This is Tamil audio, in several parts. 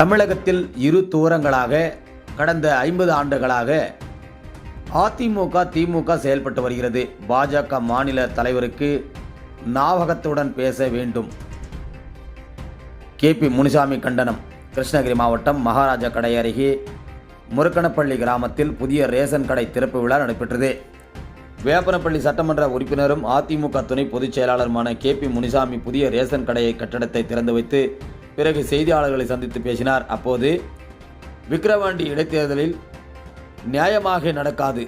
தமிழகத்தில் இரு தூரங்களாக கடந்த ஐம்பது ஆண்டுகளாக அதிமுக திமுக செயல்பட்டு வருகிறது. பாஜக மாநில தலைவருக்கு நாவகத்துடன் பேச வேண்டும். கே பி முனிசாமி கண்டனம். கிருஷ்ணகிரி மாவட்டம் மகாராஜா கடை அருகே முருக்கனப்பள்ளி கிராமத்தில் புதிய ரேஷன் கடை திறப்பு விழா நடைபெற்றது. வேப்பனப்பள்ளி சட்டமன்ற உறுப்பினரும் அதிமுக துணை பொதுச் செயலாளருமான கே பி முனிசாமி புதிய ரேஷன் கடையை கட்டடத்தை திறந்து வைத்து பிறகு செய்தியாளர்களை சந்தித்து பேசினார். அப்போது விக்கிரவாண்டி இடைத்தேர்தலில் நியாயமாக நடக்காது.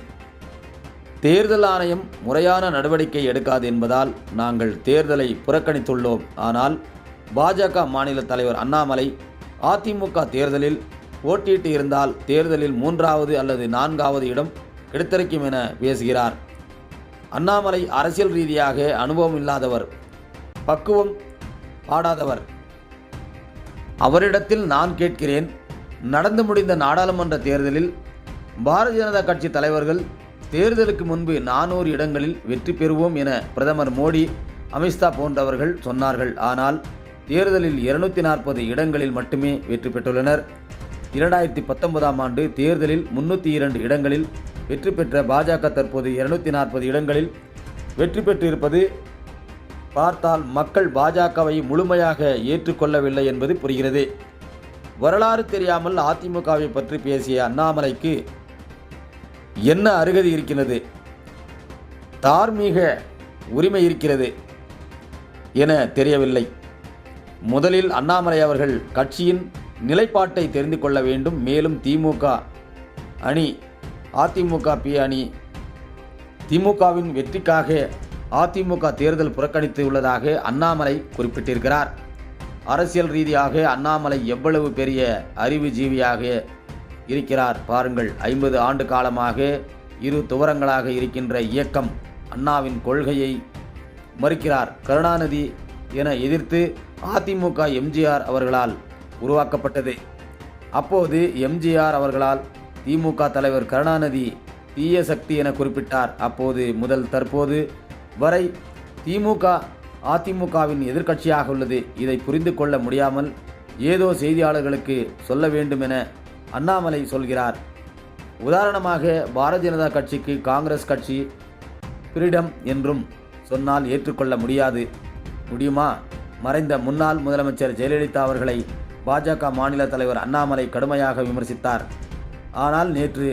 தேர்தல் ஆணையம் முறையான நடவடிக்கை எடுக்காது என்பதால் நாங்கள் தேர்தலை புறக்கணித்துள்ளோம். ஆனால் பாஜக மாநில தலைவர் அண்ணாமலை அதிமுக தேர்தலில் போட்டியிட்டு இருந்தால் தேர்தலில் மூன்றாவது அல்லது நான்காவது இடம் கிடைத்திருக்கும் என பேசுகிறார். அண்ணாமலை அரசியல் ரீதியாக அனுபவம் இல்லாதவர் பக்குவம் பாடாதவர். அவரிடத்தில் நான் கேட்கிறேன் நடந்து முடிந்த நாடாளுமன்ற தேர்தலில் பாரதிய ஜனதா கட்சி தலைவர்கள் தேர்தலுக்கு முன்பு நானூறு இடங்களில் வெற்றி பெறுவோம் என பிரதமர் மோடி அமித்ஷா போன்றவர்கள் சொன்னார்கள். ஆனால் தேர்தலில் இருநூத்தி நாற்பது இடங்களில் மட்டுமே வெற்றி பெற்றுள்ளனர். இரண்டாயிரத்தி பத்தொன்பதாம் ஆண்டு தேர்தலில் முன்னூற்றி இரண்டு இடங்களில் வெற்றி பெற்ற பாஜக தற்போது இருநூத்தி நாற்பது இடங்களில் வெற்றி பெற்றிருப்பது பார்த்தால் மக்கள் பாஜகவை முழுமையாக ஏற்றுக்கொள்ளவில்லை என்பது புரிகிறது. வரலாறு தெரியாமல் அதிமுகவை பற்றி பேசிய அண்ணாமலைக்கு என்ன அருகதி இருக்கிறது? தார்மீக உரிமை இருக்கிறது என தெரியவில்லை. முதலில் அண்ணாமலை அவர்கள் கட்சியின் நிலைப்பாட்டை தெரிந்து கொள்ள வேண்டும். மேலும் திமுக அணி அதிமுக பி அணி திமுகவின் வெற்றிக்காக அதிமுக தேர்தல் புறக்கணித்து உள்ளதாக அண்ணாமலை குறிப்பிட்டிருக்கிறார். அரசியல் ரீதியாக அண்ணாமலை எவ்வளவு பெரிய அறிவுஜீவியாக இருக்கிறார் பாருங்கள். ஐம்பது ஆண்டு காலமாக இரு துவரங்களாக இருக்கின்ற இயக்கம் அண்ணாவின் கொள்கையை மறுக்கிறார். கருணாநிதி என எதிர்த்து அதிமுக எம்ஜிஆர் அவர்களால் உருவாக்கப்பட்டது. அப்போது எம்ஜிஆர் அவர்களால் திமுக தலைவர் கருணாநிதி தீய சக்தி என குறிப்பிட்டார். அப்போது முதல் தற்போது வரை திமுக அதிமுகவின் எதிர்க்கட்சியாக உள்ளது. இதை புரிந்து கொள்ள முடியாமல் ஏதோ செய்தியாளர்களுக்கு சொல்ல வேண்டும் என அண்ணாமலை சொல்கிறார். உதாரணமாக பாரதிய ஜனதா கட்சிக்கு காங்கிரஸ் கட்சி ஃப்ரீடம் என்றும் சொன்னால் ஏற்றுக்கொள்ள முடியாது. முடியுமா? மறைந்த முன்னாள் முதலமைச்சர் ஜெயலலிதா அவர்களை பாஜக மாநில தலைவர் அண்ணாமலை கடுமையாக விமர்சித்தார். ஆனால் நேற்று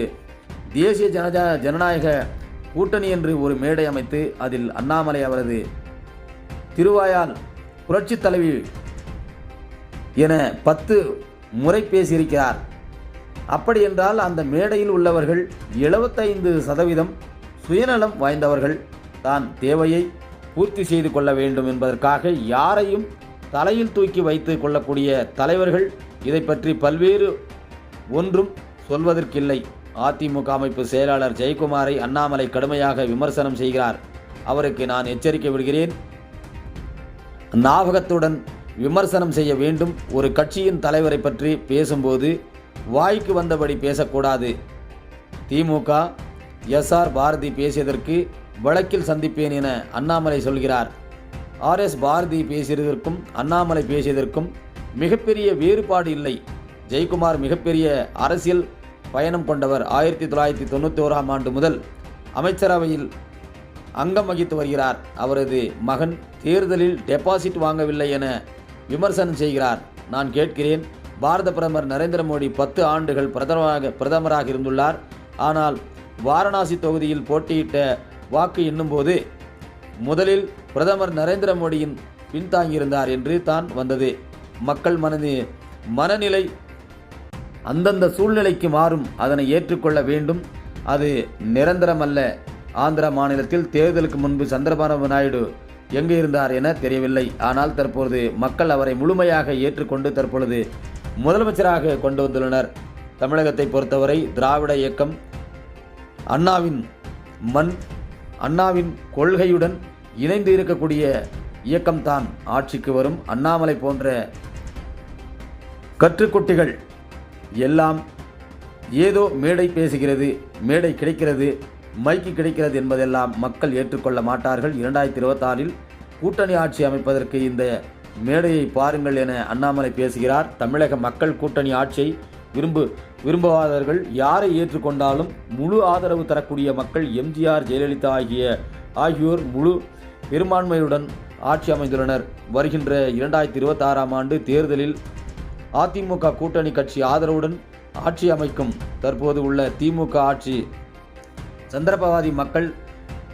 தேசிய ஜனஜா ஜனநாயக கூட்டணி என்று ஒரு மேடை அமைத்து அதில் அண்ணாமலை அவரது திருவாயால் புரட்சி தலைவி என பத்து முறை பேசியிருக்கிறார். அப்படி என்றால் அந்த மேடையில் உள்ளவர்கள் எழுபத்தைந்து சதவீதம் சுயநலம் வாய்ந்தவர்கள் தான் தேவையை பூர்த்தி செய்து கொள்ள வேண்டும் என்பதற்காக யாரையும் தலையில் தூக்கி வைத்து கொள்ளக்கூடிய தலைவர்கள் இதை பற்றி பல்வேறு ஒன்றும் சொல்வதற்கில்லை. அதிமுக அமைப்பு செயலாளர் ஜெயக்குமாரை அண்ணாமலை கடுமையாக விமர்சனம் செய்கிறார். அவருக்கு நான் எச்சரிக்கை விடுகிறேன். ஞாபகத்துடன் விமர்சனம் செய்ய வேண்டும். ஒரு கட்சியின் தலைவரை பற்றி பேசும்போது வாய்க்கு வந்தபடி பேசக்கூடாது. திமுக எஸ்ஆர் பாரதி பேசியதற்கு வழக்கில் சந்திப்பேன் என அண்ணாமலை சொல்கிறார். ஆர்எஸ் பாரதி பேசியதற்கும் அண்ணாமலை பேசியதற்கும் மிகப்பெரிய வேறுபாடு இல்லை. ஜெயக்குமார் மிகப்பெரிய அரசியல் பயணம் கொண்டவர். ஆயிரத்தி தொள்ளாயிரத்தி தொண்ணூற்றி ஓராம் ஆண்டு முதல் அமைச்சரவையில் அங்கம் வகித்து வருகிறார். அவரது மகன் தேர்தலில் டெபாசிட் வாங்கவில்லை என விமர்சனம் செய்கிறார். நான் கேட்கிறேன் பாரத பிரதமர் நரேந்திர மோடி பத்து ஆண்டுகள் பிரதமராக பிரதமராக இருந்துள்ளார். ஆனால் வாரணாசி தொகுதியில் போட்டியிட்ட வாக்கு எண்ணும்போது முதலில் பிரதமர் நரேந்திர மோடியின் பின்தாங்கியிருந்தார் என்று தான் வந்தது. மக்கள் மனது மனநிலை அந்தந்த சூழ்நிலைக்கு மாறும் அதனை ஏற்றுக்கொள்ள வேண்டும். அது நிரந்தரமல்ல. ஆந்திர மாநிலத்தில் தேர்தலுக்கு முன்பு சந்திரபாபு நாயுடு எங்கு இருந்தார் என தெரியவில்லை. ஆனால் தற்பொழுது மக்கள் அவரை முழுமையாக ஏற்றுக்கொண்டு தற்பொழுது முதலமைச்சராக கொண்டு வந்துள்ளனர். தமிழகத்தை பொறுத்தவரை திராவிட இயக்கம் அண்ணாவின் மண் அண்ணாவின் கொள்கையுடன் இணைந்து இருக்கக்கூடிய இயக்கம்தான் ஆட்சிக்கு வரும். அண்ணாமலை போன்ற கற்றுக்குட்டிகள் எல்லாம் ஏதோ மேடை பேசுகிறது மேடை கிடைக்கிறது மைக்கு கிடைக்கிறது என்பதெல்லாம் மக்கள் ஏற்றுக்கொள்ள மாட்டார்கள். இரண்டாயிரத்தி இருபத்தாறில் கூட்டணி ஆட்சி அமைப்பதற்கு இந்த மேடையை பாருங்கள் என அண்ணாமலை பேசுகிறார். தமிழக மக்கள் கூட்டணி ஆட்சியை விரும்பு விரும்புவாதவர்கள் யாரை ஏற்றுக்கொண்டாலும் முழு ஆதரவு தரக்கூடிய மக்கள் எம்ஜிஆர் ஜெயலலிதா ஆகிய ஆகியோர் முழு பெரும்பான்மையுடன் ஆட்சி அமைந்துள்ளனர். வருகின்ற இரண்டாயிரத்தி இருபத்தாறாம் ஆண்டு தேர்தலில் அதிமுக கூட்டணி கட்சி ஆதரவுடன் ஆட்சி அமைக்கும். தற்போது உள்ள திமுக ஆட்சி சந்திரபவாதி மக்கள்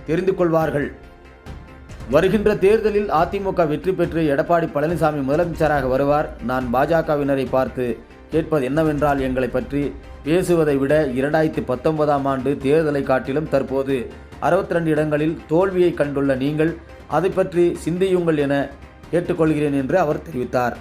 தெரிந்து கொள்வார்கள். வருகின்ற தேர்தலில் அதிமுக வெற்றி பெற்று எடப்பாடி பழனிசாமி முதலமைச்சராக வருவார். நான் பாஜகவினரை பார்த்து கேட்பது என்னவென்றால் எங்களை பற்றி பேசுவதை விட இரண்டாயிரத்தி பத்தொன்பதாம் ஆண்டு தேர்தலை காட்டிலும் தற்போது அறுபத்தி ரெண்டு இடங்களில் தோல்வியை கண்டுள்ள நீங்கள் அதை பற்றி சிந்தியுங்கள் என கேட்டுக்கொள்கிறேன் என்று அவர் தெரிவித்தார்.